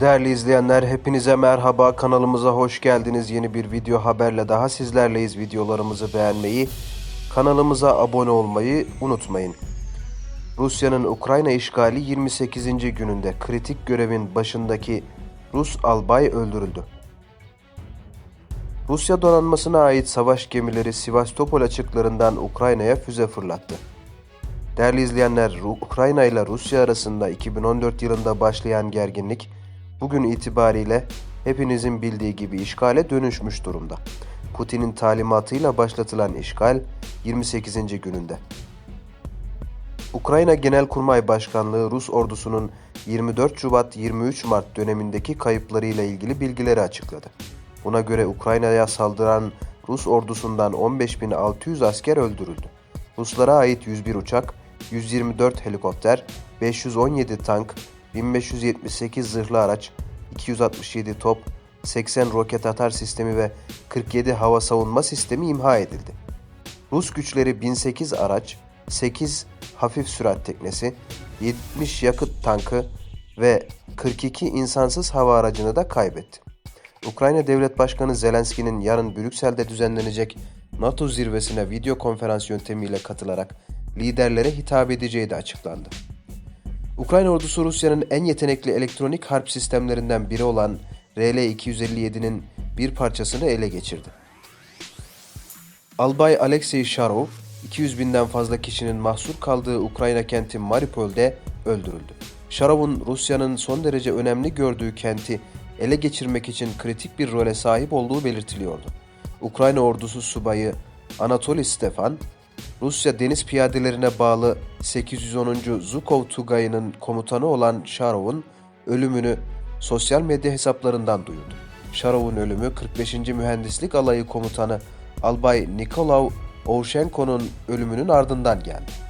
Değerli izleyenler hepinize merhaba kanalımıza hoş geldiniz. Yeni bir video haberle daha sizlerleyiz. Videolarımızı beğenmeyi, kanalımıza abone olmayı unutmayın. Rusya'nın Ukrayna işgali 28. gününde kritik görevin başındaki Rus albay öldürüldü. Rusya donanmasına ait savaş gemileri Sivastopol açıklarından Ukrayna'ya füze fırlattı. Değerli izleyenler, Ukrayna ile Rusya arasında 2014 yılında başlayan gerginlik bugün itibariyle hepinizin bildiği gibi işgale dönüşmüş durumda. Putin'in talimatıyla başlatılan işgal 28. gününde. Ukrayna Genelkurmay Başkanlığı Rus ordusunun 24 Şubat 23 Mart dönemindeki kayıplarıyla ilgili bilgileri açıkladı. Buna göre Ukrayna'ya saldıran Rus ordusundan 15.600 asker öldürüldü. Ruslara ait 101 uçak, 124 helikopter, 517 tank, 1578 zırhlı araç, 267 top, 80 roket atar sistemi ve 47 hava savunma sistemi imha edildi. Rus güçleri 1008 araç, 8 hafif sürat teknesi, 70 yakıt tankı ve 42 insansız hava aracını da kaybetti. Ukrayna Devlet Başkanı Zelenski'nin yarın Brüksel'de düzenlenecek NATO zirvesine video konferans yöntemiyle katılarak liderlere hitap edeceği de açıklandı. Ukrayna ordusu Rusya'nın en yetenekli elektronik harp sistemlerinden biri olan RL-257'nin bir parçasını ele geçirdi. Albay Alexey Sharov, 200 binden fazla kişinin mahsur kaldığı Ukrayna kenti Mariupol'de öldürüldü. Sharov'un Rusya'nın son derece önemli gördüğü kenti ele geçirmek için kritik bir role sahip olduğu belirtiliyordu. Ukrayna ordusu subayı Anatoly Stefan, Rusya deniz piyadelerine bağlı 810. Zukov Tugayı'nın komutanı olan Sharov'un ölümünü sosyal medya hesaplarından duyurdu. Sharov'un ölümü 45. Mühendislik Alayı Komutanı Albay Nikolav Ovchenko'nun ölümünün ardından geldi.